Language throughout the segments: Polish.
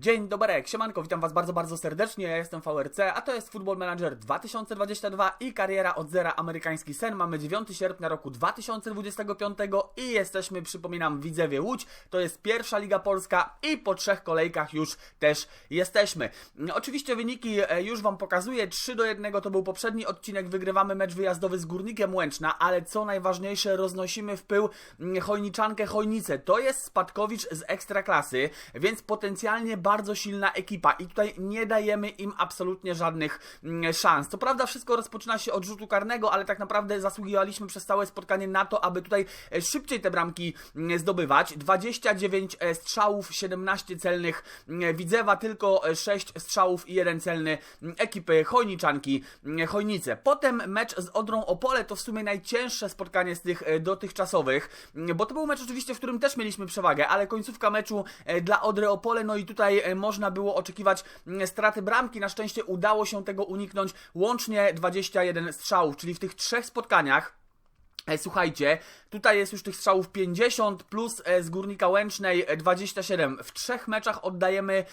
Dzień dobry, siemanko, witam was bardzo, bardzo serdecznie, ja jestem VRC, a to jest Football Manager 2022 i kariera od zera amerykański sen. Mamy 9 sierpnia roku 2025 i jesteśmy, przypominam, Widzewie Łódź, to jest pierwsza Liga Polska i po trzech kolejkach już też jesteśmy. Oczywiście wyniki e, już wam pokazuję, 3 do 1 to był poprzedni odcinek, wygrywamy mecz wyjazdowy z Górnikiem Łęczna, ale co najważniejsze, roznosimy w pył mm, Chojniczankę Chojnicę. To jest spadkowicz z Ekstraklasy, więc potencjalnie bardzo silna ekipa i tutaj nie dajemy im absolutnie żadnych mm, szans. Co prawda wszystko rozpoczyna się od rzutu karnego, ale tak naprawdę zasługiwaliśmy przez całe spotkanie na to, aby tutaj e, szybciej te bramki mm, zdobywać. 29 e, strzałów, 17 celnych mm, Widzewa, tylko 6 strzałów i 1 celny ekipy Chojniczanki Chojnice. Potem mecz z Odrą Opole to w sumie najcięższe spotkanie z tych e, dotychczasowych, bo to był mecz oczywiście, w którym też mieliśmy przewagę, ale końcówka meczu dla Odry Opole, no i tutaj E, można było oczekiwać mm, straty bramki. Na szczęście udało się tego uniknąć. Łącznie 21 strzałów, czyli w tych trzech spotkaniach E, słuchajcie, tutaj jest już tych strzałów 50 plus e, z Górnika Łęcznej 27. E, w trzech meczach oddajemy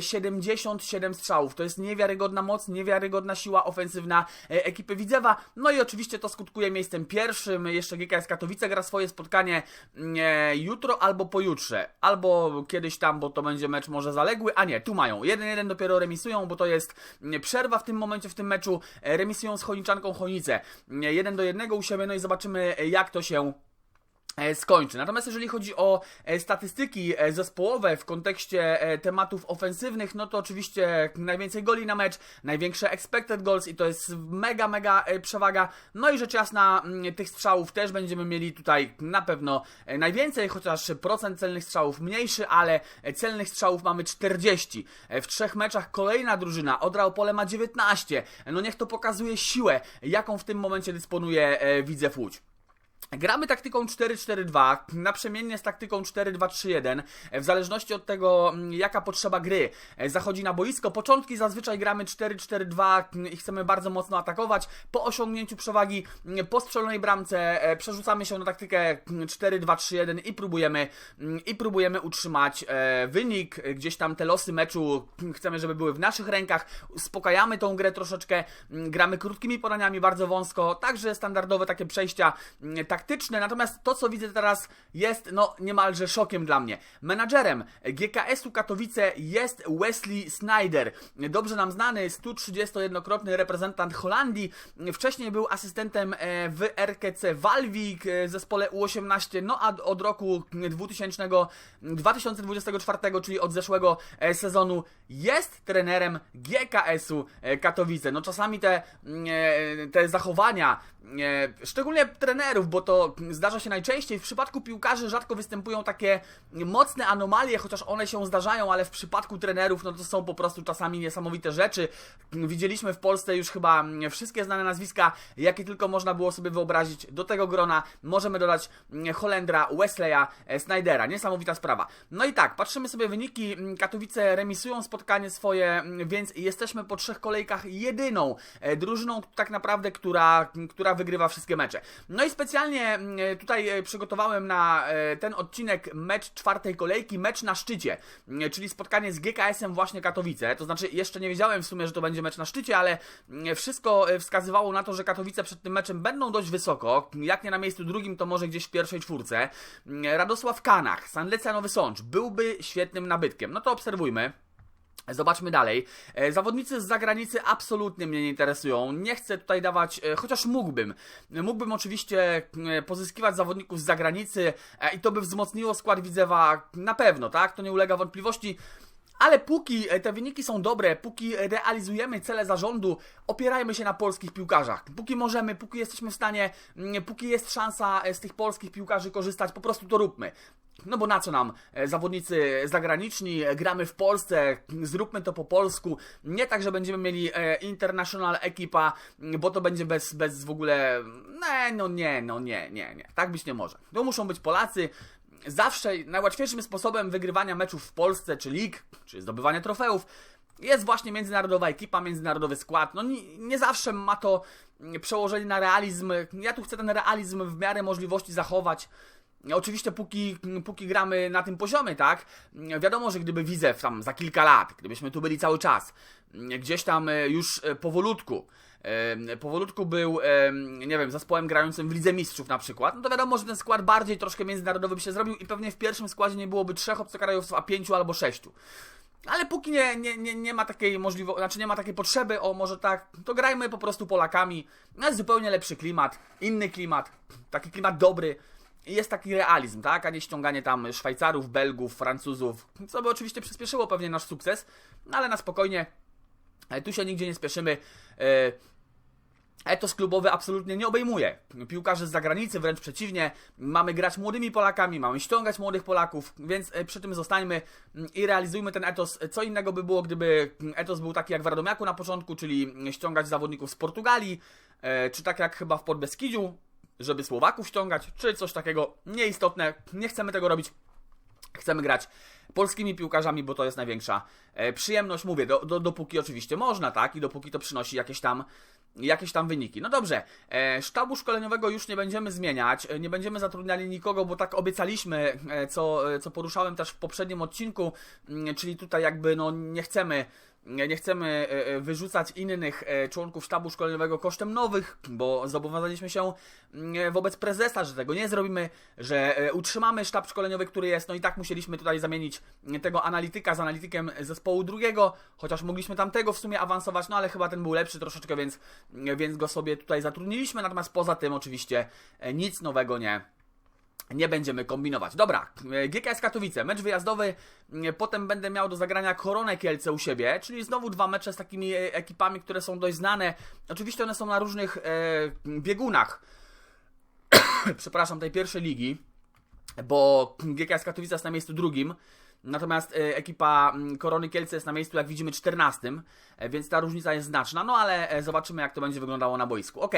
77 mm, strzałów. To jest niewiarygodna moc, niewiarygodna siła ofensywna ekipy Widzewa. No i oczywiście to skutkuje miejscem pierwszym. Jeszcze GKS Katowice gra swoje spotkanie mm, jutro albo pojutrze. Albo kiedyś tam, bo to będzie mecz może zaległy. A nie, tu mają. 1-1 dopiero remisują, bo to jest mm, przerwa w tym momencie w tym meczu. Remisują z Choniczanką Chonice. 1 do 1 u siebie, no i zobaczymy jak to się E, skończy. Natomiast jeżeli chodzi o e, statystyki e, zespołowe w kontekście tematów ofensywnych, no to oczywiście najwięcej goli na mecz, największe expected goals i to jest mega, mega przewaga. No i rzecz jasna, mm, tych strzałów też będziemy mieli tutaj na pewno najwięcej, chociaż procent celnych strzałów mniejszy, ale celnych strzałów mamy 40. W trzech meczach kolejna drużyna, Odra Opole ma 19. No niech to pokazuje siłę, jaką w tym momencie dysponuje Widzew Łódź. Gramy taktyką 4-4-2, naprzemiennie z taktyką 4-2-3-1, w zależności od tego, mm, jaka potrzeba gry zachodzi na boisko. Początki zazwyczaj gramy 4-4-2 i chcemy bardzo mocno atakować. Po osiągnięciu przewagi, mm, po strzelonej bramce, e, przerzucamy się na taktykę 4-2-3-1 i próbujemy, mm, i próbujemy utrzymać e, wynik. Gdzieś tam te losy meczu chcemy, żeby były w naszych rękach. Uspokajamy tą grę troszeczkę, gramy krótkimi podaniami, bardzo wąsko, także standardowe takie przejścia natomiast to, co widzę teraz, jest no niemalże szokiem dla mnie. Menadżerem GKS-u Katowice jest Wesley Snyder. Dobrze nam znany, 131-krotny reprezentant Holandii. Wcześniej był asystentem e, w RKC Walwik, e, w zespole U18, no a od roku 2000, 2024, czyli od zeszłego e, sezonu, jest trenerem GKS-u Katowice. No czasami te, te zachowania, szczególnie trenerów, bo to zdarza się najczęściej. W przypadku piłkarzy rzadko występują takie mocne anomalie, chociaż one się zdarzają, ale w przypadku trenerów no to są po prostu czasami niesamowite rzeczy. Widzieliśmy w Polsce już chyba wszystkie znane nazwiska, jakie tylko można było sobie wyobrazić. Do tego grona możemy dodać Holendra, Wesleya, Snydera. Niesamowita sprawa. No i tak, patrzymy sobie wyniki. Katowice remisują spotkanie swoje, więc jesteśmy po trzech kolejkach jedyną drużyną tak naprawdę, która, która wygrywa wszystkie mecze. No i specjalnie mm, tutaj e, przygotowałem na e, ten odcinek mecz czwartej kolejki, mecz na szczycie, mm, czyli spotkanie z GKS-em właśnie Katowice. To znaczy, jeszcze nie wiedziałem w sumie, że to będzie mecz na szczycie, ale mm, wszystko e, wskazywało na to, że Katowice przed tym meczem będą dość wysoko. Jak nie na miejscu drugim, to może gdzieś w pierwszej czwórce. Radosław Kanach, Sanleca Nowy Sącz byłby świetnym nabytkiem. No to obserwujmy. Zobaczmy dalej. E, zawodnicy z zagranicy absolutnie mnie nie interesują. Nie chcę tutaj dawać, e, chociaż mógłbym. Mógłbym oczywiście e, pozyskiwać zawodników z zagranicy i to by wzmocniło skład Widzewa na pewno, tak? To nie ulega wątpliwości. Ale póki te wyniki są dobre, póki realizujemy cele zarządu, opierajmy się na polskich piłkarzach. Póki możemy, póki jesteśmy w stanie, póki jest szansa z tych polskich piłkarzy korzystać, po prostu to róbmy. No bo na co nam e, zawodnicy zagraniczni, gramy w Polsce, zróbmy to po polsku. Nie tak, że będziemy mieli e, international ekipa, bo to będzie bez, bez w ogóle. Nie, no nie, no nie, nie, nie. Tak być nie może. To muszą być Polacy. Zawsze najłatwiejszym sposobem wygrywania meczów w Polsce, czy lig, czy zdobywania trofeów, jest właśnie międzynarodowa ekipa, międzynarodowy skład. No nie, nie, zawsze ma to przełożenie na realizm. Ja tu chcę ten realizm w miarę możliwości zachować. Oczywiście póki, póki gramy na tym poziomie, tak? Wiadomo, że gdyby Widzew tam za kilka lat, gdybyśmy tu byli cały czas, gdzieś tam e, już e, powolutku, powolutku był, nie wiem, zespołem grającym w Lidze Mistrzów na przykład, no to wiadomo, że ten skład bardziej troszkę międzynarodowy by się zrobił i pewnie w pierwszym składzie nie byłoby trzech obcokrajowców, a pięciu albo sześciu. Ale póki nie, nie, nie, nie ma takiej możliwości, znaczy nie ma takiej potrzeby, o może tak, to grajmy po prostu Polakami. No jest zupełnie lepszy klimat, inny klimat, taki klimat dobry. Jest taki realizm, tak? A nie ściąganie tam Szwajcarów, Belgów, Francuzów, co by oczywiście przyspieszyło pewnie nasz sukces, no ale na spokojnie. E, tu się nigdzie nie spieszymy. E, etos klubowy absolutnie nie obejmuje piłkarzy z zagranicy, wręcz przeciwnie. Mamy grać młodymi Polakami, mamy ściągać młodych Polaków, więc e, przy tym zostańmy mm, i realizujmy ten etos. Co innego by było, gdyby etos był taki jak w Radomiaku na początku, czyli ściągać zawodników z Portugalii, e, czy tak jak chyba w Podbeskidziu, żeby Słowaków ściągać, czy coś takiego nieistotne. Nie chcemy tego robić. Chcemy grać polskimi piłkarzami, bo to jest największa e, przyjemność. Mówię, do, do, dopóki oczywiście można, tak? I dopóki to przynosi jakieś tam jakieś tam wyniki. No dobrze, e, sztabu szkoleniowego już nie będziemy zmieniać, e, nie będziemy zatrudniali nikogo, bo tak obiecaliśmy, co, co poruszałem też w poprzednim odcinku, czyli tutaj jakby no nie chcemy nie chcemy e, e, wyrzucać innych e, członków sztabu szkoleniowego kosztem nowych, bo zobowiązaliśmy się mm, wobec prezesa, że tego nie zrobimy, że utrzymamy sztab szkoleniowy, który jest. No i tak musieliśmy tutaj zamienić tego analityka z analitykiem zespołu drugiego, chociaż mogliśmy tamtego w sumie awansować, no ale chyba ten był lepszy troszeczkę, więc, więc go sobie tutaj zatrudniliśmy. Natomiast poza tym oczywiście nic nowego nie nie będziemy kombinować. Dobra, GKS Katowice, mecz wyjazdowy, potem będę miał do zagrania Koronę Kielce u siebie, czyli znowu dwa mecze z takimi e, ekipami, które są dość znane. Oczywiście one są na różnych e, biegunach, przepraszam, tej pierwszej ligi, bo GKS Katowice jest na miejscu drugim, Natomiast e, ekipa mm, Korony Kielce jest na miejscu, jak widzimy, 14, e, więc ta różnica jest znaczna, no ale e, zobaczymy, jak to będzie wyglądało na boisku. Ok,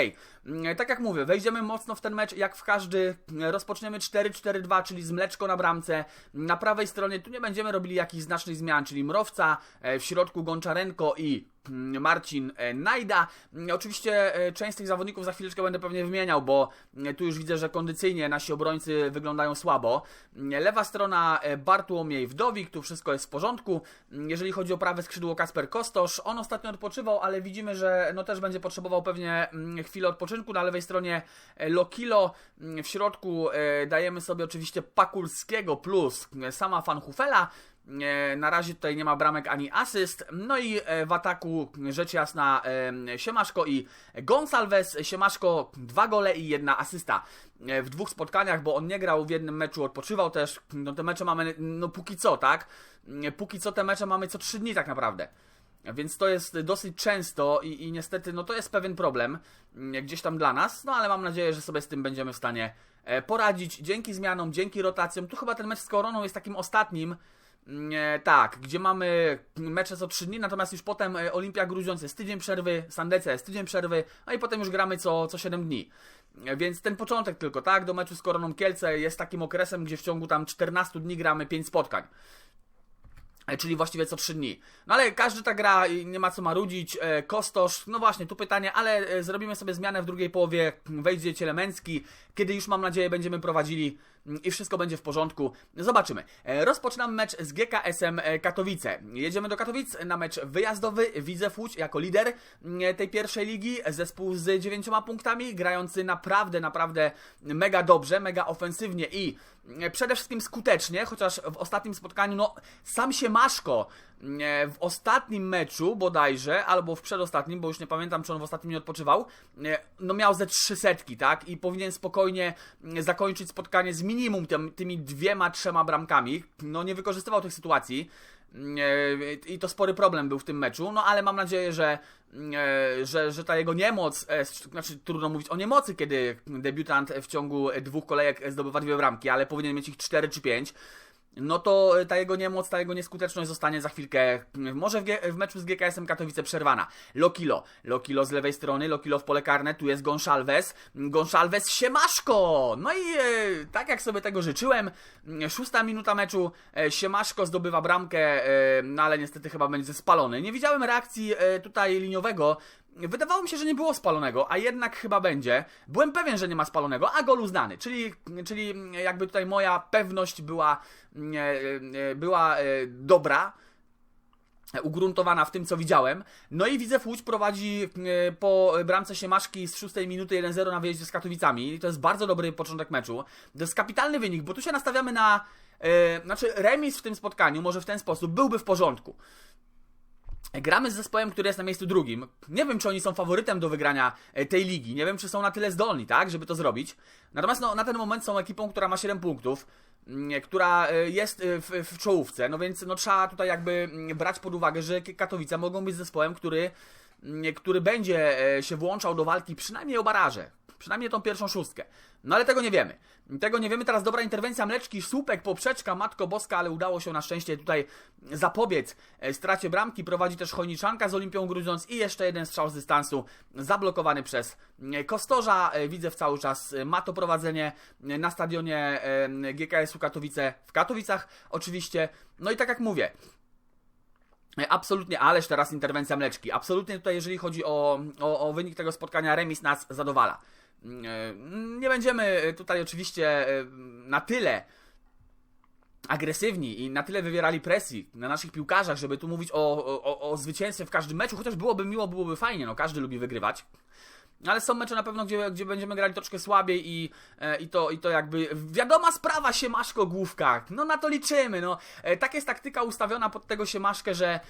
mm, tak jak mówię, wejdziemy mocno w ten mecz, jak w każdy. Rozpoczniemy 4-4-2, czyli z mleczko na bramce. Na prawej stronie tu nie będziemy robili jakichś znacznych zmian, czyli Mrowca, w środku Gonczarenko i Mm, Marcin e, Najda. Mm, oczywiście e, część z tych zawodników za chwileczkę będę pewnie wymieniał, bo mm, tu już widzę, że kondycyjnie nasi obrońcy wyglądają słabo. Lewa strona e, Bartłomiej Wdowik, tu wszystko jest w porządku. Jeżeli chodzi o prawe skrzydło Kasper Kostosz, on ostatnio odpoczywał, ale widzimy, że no też będzie potrzebował pewnie chwilę odpoczynku. Na lewej stronie Lokilo, w środku dajemy sobie oczywiście Pakulskiego plus sama Fanhufela. Na razie tutaj nie ma bramek ani asyst. No i e, w ataku rzecz jasna Siemaszko i Gonsalves. Siemaszko dwa gole i jedna asysta e, w dwóch spotkaniach, bo on nie grał w jednym meczu, odpoczywał też. No te mecze mamy, no póki co, tak? Póki co te mecze mamy co trzy dni tak naprawdę. Więc to jest dosyć często i, i niestety no to jest pewien problem gdzieś tam dla nas, no ale mam nadzieję, że sobie z tym będziemy w stanie e, poradzić dzięki zmianom, dzięki rotacjom. Tu chyba ten mecz z Koroną jest takim ostatnim, tak, gdzie mamy mecze co 3 dni, natomiast już potem e, Olimpia Grudziądz jest tydzień przerwy, Sandecja jest tydzień przerwy, a i potem już gramy co, co 7 dni. E, więc ten początek tylko, tak, do meczu z Koroną Kielce jest takim okresem, gdzie w ciągu tam 14 dni gramy 5 spotkań. E, czyli właściwie co 3 dni. No ale każdy ta gra nie ma co marudzić. E, Kostosz, no właśnie, tu pytanie, ale e, zrobimy sobie zmianę w drugiej połowie. Wejdzie Cielemęcki, kiedy już mam nadzieję będziemy prowadzili mm, i wszystko będzie w porządku. Zobaczymy. Rozpoczynam mecz z GKS-em Katowice. Jedziemy do Katowic na mecz wyjazdowy. Widzę Łódź jako lider mm, tej pierwszej ligi. Zespół z dziewięcioma punktami, grający naprawdę, naprawdę mega dobrze, mega ofensywnie i przede wszystkim skutecznie, chociaż w ostatnim spotkaniu, no sam się Maszko w ostatnim meczu bodajże, albo w przedostatnim, bo już nie pamiętam, czy on w ostatnim nie odpoczywał, no miał ze trzy setki, tak? I powinien spokojnie zakończyć spotkanie z minimum tym, tymi dwiema, trzema bramkami. No nie wykorzystywał tych sytuacji. I to spory problem był w tym meczu, no ale mam nadzieję, że, że, że ta jego niemoc, e, znaczy trudno mówić o niemocy, kiedy debiutant w ciągu dwóch kolejek zdobywa dwie bramki, ale powinien mieć ich cztery czy pięć no to ta jego niemoc, ta jego nieskuteczność zostanie za chwilkę, może w, w meczu z GKS-em Katowice przerwana. Lokilo, Lokilo z lewej strony, Lokilo w pole karne, tu jest Gonszalves, Gonszalves Siemaszko! No i e, tak jak sobie tego życzyłem, szósta minuta meczu, e, Siemaszko zdobywa bramkę, e, no ale niestety chyba będzie spalony. Nie widziałem reakcji e, tutaj liniowego, Wydawało mi się, że nie było spalonego, a jednak chyba będzie. Byłem pewien, że nie ma spalonego, a gol uznany. Czyli, czyli jakby tutaj moja pewność była, e, była e, dobra ugruntowana w tym, co widziałem. No i widzę, Łódź prowadzi e, po bramce Siemaszki z 6 minuty 1-0 na wyjeździe z Katowicami. To jest bardzo dobry początek meczu. To jest kapitalny wynik, bo tu się nastawiamy na... Znaczy, remis w tym spotkaniu, może w ten sposób, byłby w porządku. Gramy z zespołem, który jest na miejscu drugim. Nie wiem, czy oni są faworytem do wygrania e, tej ligi. Nie wiem, czy są na tyle zdolni, tak, żeby to zrobić. Natomiast no, na ten moment są ekipą, która ma 7 punktów, mm, która e, jest e, w, w czołówce. No więc no, trzeba tutaj jakby mm, brać pod uwagę, że Katowice mogą być zespołem, który, mm, który będzie się włączał do walki przynajmniej o baraże. Przynajmniej tą pierwszą szóstkę. No ale tego nie wiemy. Tego nie wiemy. Teraz dobra interwencja Mleczki, słupek, poprzeczka, Matko Boska, ale udało się na szczęście tutaj zapobiec e, stracie bramki. Prowadzi też Chojniczanka z Olimpią Grudziądz i jeszcze jeden strzał z dystansu zablokowany przez e, Kostorza. E, widzę w cały czas ma to prowadzenie na stadionie GKS-u Katowice w Katowicach oczywiście. No i tak jak mówię, Absolutnie, ależ teraz interwencja mleczki. Absolutnie tutaj, jeżeli chodzi o, o, o wynik tego spotkania, remis nas zadowala. Nie będziemy tutaj oczywiście na tyle agresywni i na tyle wywierali presji na naszych piłkarzach, żeby tu mówić o, o, o zwycięstwie w każdym meczu, chociaż byłoby miło, byłoby fajnie, no każdy lubi wygrywać. Ale są mecze na pewno, gdzie, gdzie będziemy grali troszkę słabiej i, e, i, to, i to jakby wiadoma sprawa Siemaszko główka. No na to liczymy. No. E, tak jest taktyka ustawiona pod tego Siemaszkę, że,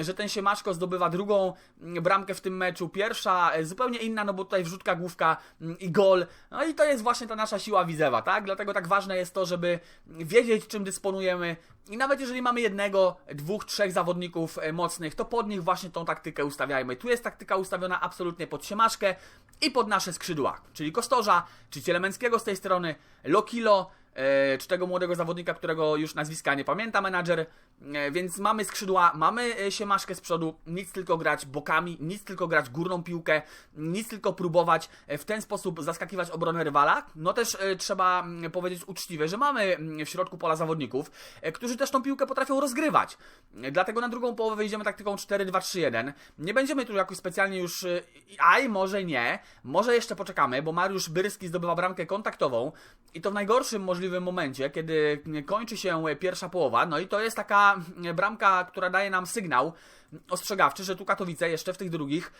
że ten Siemaszko zdobywa drugą bramkę w tym meczu. Pierwsza e, zupełnie inna, no bo tutaj wrzutka główka i gol. No i to jest właśnie ta nasza siła Widzewa, tak? Dlatego tak ważne jest to, żeby wiedzieć czym dysponujemy, i nawet jeżeli mamy jednego, dwóch, trzech zawodników e, mocnych, to pod nich właśnie tą taktykę ustawiajmy. Tu jest taktyka ustawiona absolutnie pod siemaszkę i pod nasze skrzydła, czyli Kostorza, czy Cielemenckiego z tej strony, Lokilo, czy tego młodego zawodnika, którego już nazwiska nie pamięta menadżer, e, więc mamy skrzydła, mamy e, siemaszkę z przodu, nic tylko grać bokami, nic tylko grać górną piłkę, nic tylko próbować w ten sposób zaskakiwać obronę rywala. No też trzeba powiedzieć uczciwie, że mamy w środku pola zawodników, którzy też tą piłkę potrafią rozgrywać. Dlatego na drugą połowę wyjdziemy taktyką 4-2-3-1. Nie będziemy tu jakoś specjalnie już, aj może nie, może jeszcze poczekamy, bo Mariusz Byrski zdobywa bramkę kontaktową i to w najgorszym możliwym możliwym momencie, kiedy kończy się pierwsza połowa. No i to jest taka bramka, która daje nam sygnał, ostrzegawczy, że tu Katowice jeszcze w tych drugich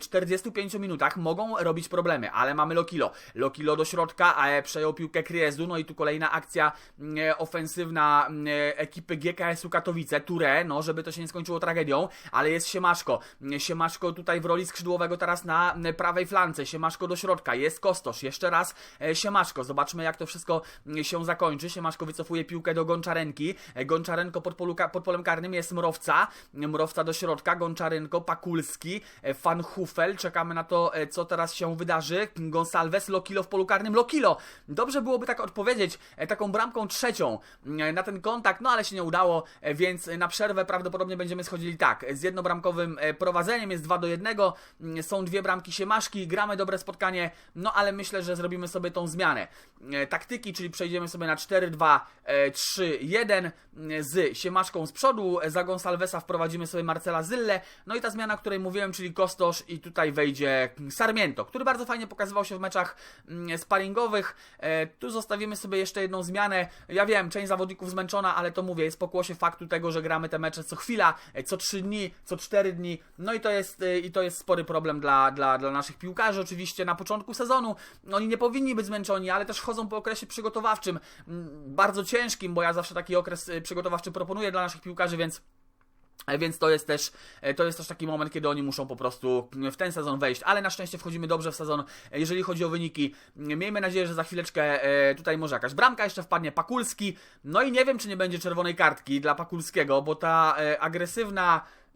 45 minutach mogą robić problemy, ale mamy Lokilo. Lokilo do środka, a przejął piłkę Kriezu, no i tu kolejna akcja mm, ofensywna mm, ekipy GKS-u Katowice, Ture, no żeby to się nie skończyło tragedią, ale jest Siemaszko. Siemaszko tutaj w roli skrzydłowego teraz na prawej flance, Siemaszko do środka, jest Kostosz, jeszcze raz e, Siemaszko, zobaczmy jak to wszystko mm, się zakończy. Siemaszko wycofuje piłkę do Gonczarenki, e, Gonczarenko pod, polu, pod polem karnym jest Mrowca, Mrowca do środka, Gonczarynko, Pakulski, e, Van Hufel, czekamy na to, e, co teraz się wydarzy, Gonsalves, Lokilo w polu karnym, Lokilo, dobrze byłoby tak odpowiedzieć e, taką bramką trzecią na ten kontakt, no ale się nie udało, więc na przerwę prawdopodobnie będziemy schodzili tak, z jednobramkowym prowadzeniem, jest 2 do 1, są dwie bramki siemaszki, gramy dobre spotkanie, no ale myślę, że zrobimy sobie tą zmianę. Taktyki, czyli przejdziemy sobie na 4-2-3-1 z siemaszką z przodu, za Gonsalvesa wprowadzimy sobie Marcela Zylle. No i ta zmiana, o której mówiłem, czyli Kostosz i tutaj wejdzie Sarmiento, który bardzo fajnie pokazywał się w meczach mm, sparingowych. E, tu zostawimy sobie jeszcze jedną zmianę. Ja wiem, część zawodników zmęczona, ale to mówię, jest pokłosie faktu tego, że gramy te mecze co chwila, e, co 3 dni, co 4 dni. No i to jest, e, i to jest spory problem dla, dla, dla naszych piłkarzy. Oczywiście na początku sezonu oni nie powinni być zmęczeni, ale też chodzą po okresie przygotowawczym, mm, bardzo ciężkim, bo ja zawsze taki okres przygotowawczy proponuję dla naszych piłkarzy, więc E, więc to jest też e, to jest też taki moment, kiedy oni muszą po prostu w ten sezon wejść, ale na szczęście wchodzimy dobrze w sezon, e, jeżeli chodzi o wyniki. Miejmy nadzieję, że za chwileczkę tutaj może jakaś bramka jeszcze wpadnie Pakulski. No i nie wiem, czy nie będzie czerwonej kartki dla Pakulskiego, bo ta agresywna Mm,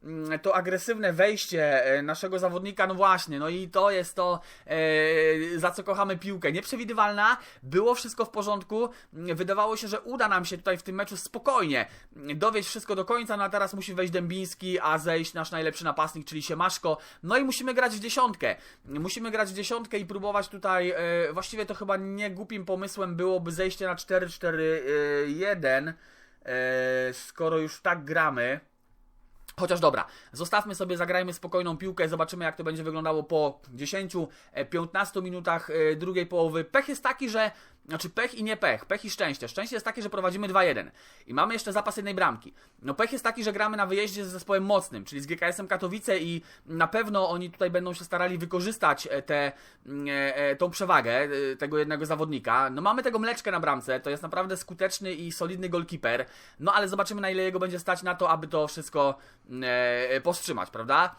to agresywne wejście e, naszego zawodnika, no właśnie, no i to jest to, e, za co kochamy piłkę. Nieprzewidywalna, było wszystko w porządku, mm, wydawało się, że uda nam się tutaj w tym meczu spokojnie dowieść wszystko do końca, no a teraz musi wejść Dębiński, a zejść nasz najlepszy napastnik, czyli Siemaszko, no i musimy grać w dziesiątkę. Musimy grać w dziesiątkę i próbować tutaj, e, właściwie to chyba nie głupim pomysłem byłoby zejście na 4-4-1, skoro już tak gramy. Chociaż dobra, zostawmy sobie, zagrajmy spokojną piłkę, zobaczymy jak to będzie wyglądało po 10-15 minutach e, drugiej połowy. Pech jest taki, że znaczy pech i nie pech, pech i szczęście. Szczęście jest takie, że prowadzimy 2-1 i mamy jeszcze zapas jednej bramki. No pech jest taki, że gramy na wyjeździe z zespołem mocnym, czyli z GKS-em Katowice i na pewno oni tutaj będą się starali wykorzystać e, tę e, tą przewagę tego jednego zawodnika. No mamy tego mleczkę na bramce, to jest naprawdę skuteczny i solidny goalkeeper, no ale zobaczymy na ile jego będzie stać na to, aby to wszystko e, powstrzymać, prawda?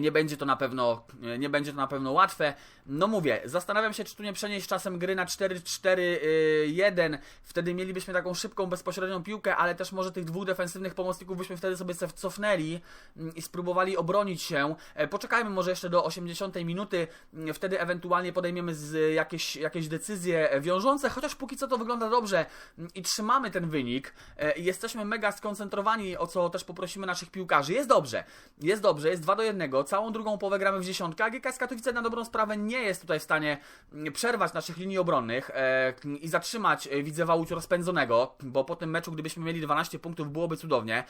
Nie będzie to na pewno, nie będzie to na pewno łatwe. No mówię, zastanawiam się, czy tu nie przenieść czasem gry na 4-4-1. Wtedy mielibyśmy taką szybką, bezpośrednią piłkę, ale też może tych dwóch defensywnych pomocników byśmy wtedy sobie cofnęli mm, i spróbowali obronić się. E, poczekajmy może jeszcze do 80 minuty, mm, wtedy ewentualnie podejmiemy z jakieś, jakieś decyzje wiążące, chociaż póki co to wygląda dobrze mm, i trzymamy ten wynik. E, jesteśmy mega skoncentrowani, o co też poprosimy naszych piłkarzy. Jest dobrze, jest dobrze, jest 2 do 1 całą drugą połowę gramy w dziesiątkę, a GKS Katowice na dobrą sprawę nie jest tutaj w stanie mm, przerwać naszych linii obronnych e, i zatrzymać e, Widzewa Łódź rozpędzonego, bo po tym meczu, gdybyśmy mieli 12 punktów, byłoby cudownie.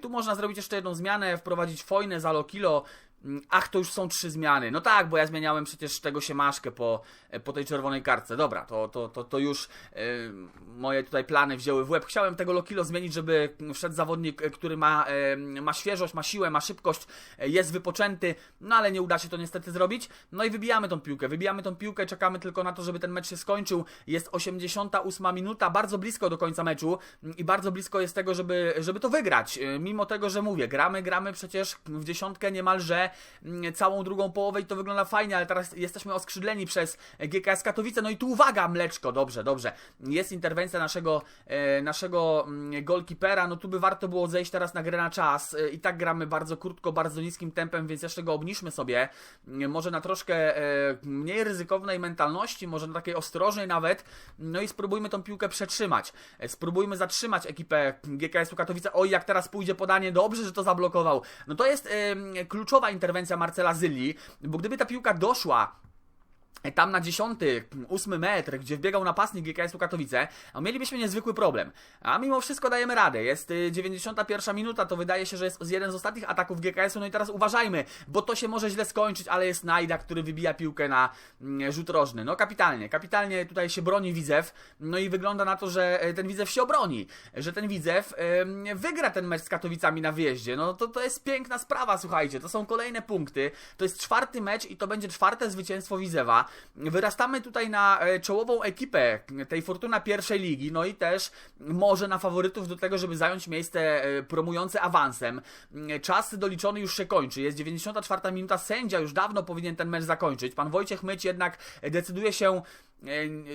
Tu można zrobić jeszcze jedną zmianę, wprowadzić Fojnę za Lokilo, Mm, ach, to już są trzy zmiany. No tak, bo ja zmieniałem przecież tego siemaszkę po, e, po tej czerwonej kartce. Dobra, to, to, to, to już yy, moje tutaj plany wzięły w łeb. Chciałem tego Lokilo zmienić, żeby wszedł zawodnik, e, który ma, yy, ma świeżość, ma siłę, ma szybkość, yy, jest wypoczęty, no ale nie uda się to niestety zrobić. No i wybijamy tą piłkę. Wybijamy tą piłkę, czekamy tylko na to, żeby ten mecz się skończył. Jest 88 minuta, bardzo blisko do końca meczu mm, i bardzo blisko jest tego, żeby, żeby to wygrać. Mimo tego, że mówię, gramy, gramy przecież w dziesiątkę niemalże Mm, całą drugą połowę i to wygląda fajnie, ale teraz jesteśmy oskrzydleni przez GKS Katowice. No i tu uwaga, mleczko, dobrze, dobrze. Jest interwencja naszego, e, naszego mm, golkipera, no tu by warto było zejść teraz na grę na czas. E, I tak gramy bardzo krótko, bardzo niskim tempem, więc jeszcze go obniżmy sobie. Mm, może na troszkę e, mniej ryzykownej mentalności, może na takiej ostrożnej nawet. No i spróbujmy tą piłkę przetrzymać. Spróbujmy zatrzymać ekipę GKS-u Katowice. Oj, jak teraz pójdzie podanie, dobrze, że to zablokował. No to jest kluczowa interwencja interwencja Marcela Zyli, bo gdyby ta piłka doszła tam na 10, 8 metr, gdzie wbiegał napastnik GKS-u Katowice, a mielibyśmy niezwykły problem. A mimo wszystko dajemy radę. Jest 91 y, minuta, to wydaje się, że jest jeden z ostatnich ataków GKS-u. No i teraz uważajmy, bo to się może źle skończyć, ale jest Najda, który wybija piłkę na mm, rzut rożny. No kapitalnie, kapitalnie tutaj się broni Widzew. No i wygląda na to, że e, ten Widzew się obroni, że ten Widzew wygra ten mecz z Katowicami na wyjeździe. No to, to jest piękna sprawa, słuchajcie. To są kolejne punkty. To jest czwarty mecz i to będzie czwarte zwycięstwo Widzewa. Wyrastamy tutaj na e, czołową ekipę tej Fortuna pierwszej ligi, no i też może na faworytów do tego, żeby zająć miejsce e, promujące awansem. Czas doliczony już się kończy. Jest 94 minuta, sędzia już dawno powinien ten mecz zakończyć. Pan Wojciech Myć jednak decyduje się E,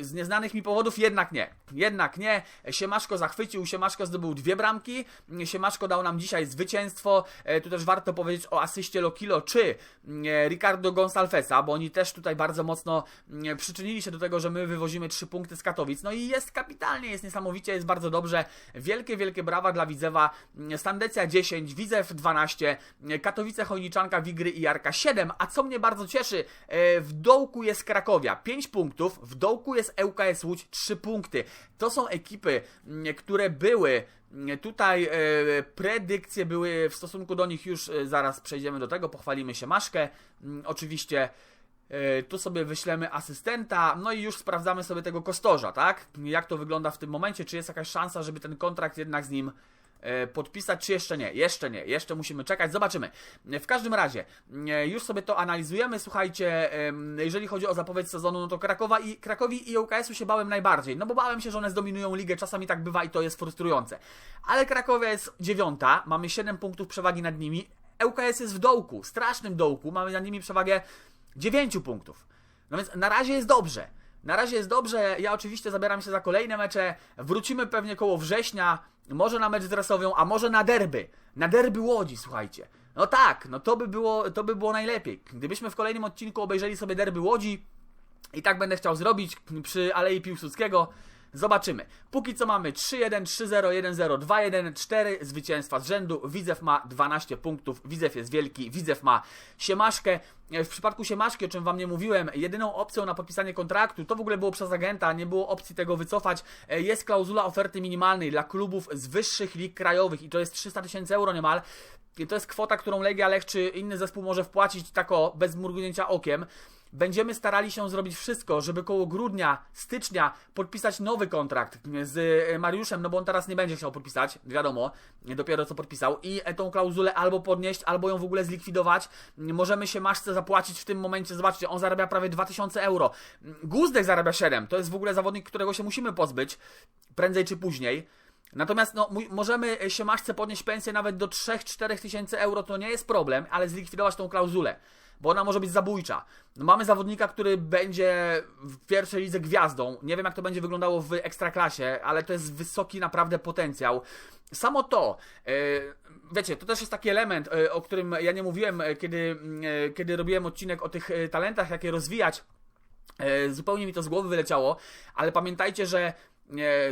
z nieznanych mi powodów jednak nie. Jednak nie. Siemaszko zachwycił, Siemaszko zdobył dwie bramki. Siemaszko dał nam dzisiaj zwycięstwo. E, tu też warto powiedzieć o asyście Lokilo czy e, Ricardo Gonsalvesa, bo oni też tutaj bardzo mocno przyczynili się do tego, że my wywozimy trzy punkty z Katowic. No i jest kapitalnie, jest niesamowicie, jest bardzo dobrze. Wielkie, wielkie brawa dla Widzewa. Standecja 10, Widzew 12, Katowice, Chojniczanka, Wigry i Jarka 7. A co mnie bardzo cieszy, w dołku jest Krakowia 5 punktów, w dołku jest ŁKS Łódź 3 punkty. To są ekipy, które były Tutaj e, predykcje były w stosunku do nich już e, zaraz przejdziemy do tego, pochwalimy się Maszkę. Oczywiście e, tu sobie wyślemy asystenta, no i już sprawdzamy sobie tego kostorza, tak? Jak to wygląda w tym momencie, czy jest jakaś szansa, żeby ten kontrakt jednak z nim podpisać, czy jeszcze nie? Jeszcze nie, jeszcze musimy czekać, zobaczymy. W każdym razie, e, już sobie to analizujemy, słuchajcie, jeżeli chodzi o zapowiedź sezonu, no to Krakowa i, Krakowi i UKS-u się bałem najbardziej, no bo bałem się, że one zdominują ligę, czasami tak bywa i to jest frustrujące. Ale Krakowia jest dziewiąta, mamy 7 punktów przewagi nad nimi, ŁKS jest w dołku, strasznym dołku, mamy nad nimi przewagę 9 punktów. No więc na razie jest dobrze. Na razie jest dobrze, ja oczywiście zabieram się za kolejne mecze, wrócimy pewnie koło września, może na mecz z Dresowią, a może na derby. Na derby Łodzi, słuchajcie. No tak, no to by było, to by było najlepiej. Gdybyśmy w kolejnym odcinku obejrzeli sobie derby Łodzi, i tak będę chciał zrobić przy Alei Piłsudskiego, Zobaczymy. Póki co mamy 3-1, 3-0, 1-0, 2-1, 4 zwycięstwa z rzędu. Widzew ma 12 punktów. Widzew jest wielki. Widzew ma siemaszkę. W przypadku siemaszki, o czym wam nie mówiłem, jedyną opcją na podpisanie kontraktu, to w ogóle było przez agenta, nie było opcji tego wycofać, jest klauzula oferty minimalnej dla klubów z wyższych lig krajowych i to jest 300 tysięcy euro niemal. I to jest kwota, którą Legia Lech czy inny zespół może wpłacić tako bez mrugnięcia okiem. Będziemy starali się zrobić wszystko, żeby koło grudnia, stycznia podpisać nowy kontrakt z e, Mariuszem, no bo on teraz nie będzie chciał podpisać, wiadomo, dopiero co podpisał i tą klauzulę albo podnieść, albo ją w ogóle zlikwidować. Możemy się Maszce zapłacić w tym momencie, zobaczcie, on zarabia prawie 2000 euro. Guzdek zarabia 7, to jest w ogóle zawodnik, którego się musimy pozbyć, prędzej czy później. Natomiast no, możemy siemaszce podnieść pensję nawet do 3-4 tysięcy euro, to nie jest problem, ale zlikwidować tą klauzulę, bo ona może być zabójcza. No, mamy zawodnika, który będzie w pierwszej lidze gwiazdą. Nie wiem, jak to będzie wyglądało w ekstraklasie, ale to jest wysoki naprawdę potencjał. Samo to, e, wiecie, to też jest taki element, e, o którym ja nie mówiłem, e, kiedy, e, kiedy robiłem odcinek o tych e, talentach, jak je rozwijać. E, Zupełnie mi to z głowy wyleciało, ale pamiętajcie, że e,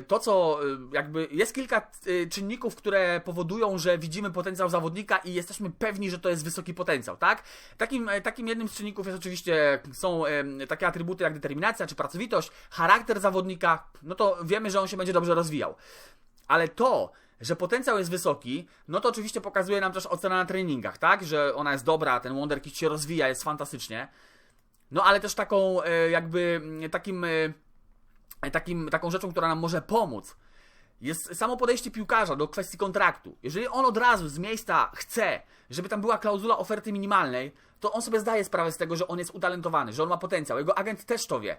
to, co e, jakby jest kilka e, czynników, które powodują, że widzimy potencjał zawodnika i jesteśmy pewni, że to jest wysoki potencjał, tak? Takim, e, takim jednym z czynników jest oczywiście, są e, takie atrybuty jak determinacja czy pracowitość, charakter zawodnika, no to wiemy, że on się będzie dobrze rozwijał. Ale to, że potencjał jest wysoki, no to oczywiście pokazuje nam też ocena na treningach, tak? Że ona jest dobra, ten Wonderkid się rozwija, jest fantastycznie. No ale też taką e, jakby takim, e, takim taką rzeczą, która nam może pomóc. Jest samo podejście piłkarza do kwestii kontraktu. Jeżeli on od razu z miejsca chce, żeby tam była klauzula oferty minimalnej, to on sobie zdaje sprawę z tego, że on jest utalentowany, że on ma potencjał. Jego agent też to wie.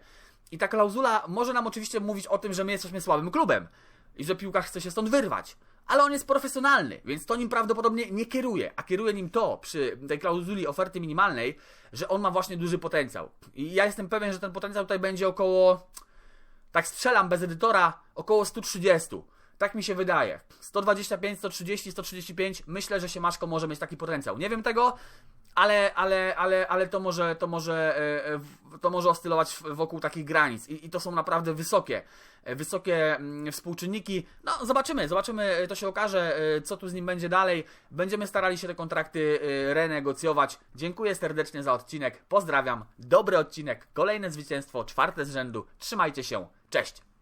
I ta klauzula może nam oczywiście mówić o tym, że my jesteśmy słabym klubem i że piłkarz chce się stąd wyrwać. Ale on jest profesjonalny, więc to nim prawdopodobnie nie kieruje, a kieruje nim to przy tej klauzuli oferty minimalnej, że on ma właśnie duży potencjał. I ja jestem pewien, że ten potencjał tutaj będzie około, tak strzelam bez edytora, około 130. Tak mi się wydaje. 125, 130, 135. Myślę, że Siemaszko może mieć taki potencjał. Nie wiem tego, ale, ale, ale, ale to może, to może, e, e, to może oscylować wokół takich granic. I, I to są naprawdę wysokie, e, wysokie mm, współczynniki. No, zobaczymy, zobaczymy, to się okaże, co tu z nim będzie dalej. Będziemy starali się te kontrakty renegocjować. Dziękuję serdecznie za odcinek. Pozdrawiam. Dobry odcinek. Kolejne zwycięstwo, czwarte z rzędu. Trzymajcie się. Cześć.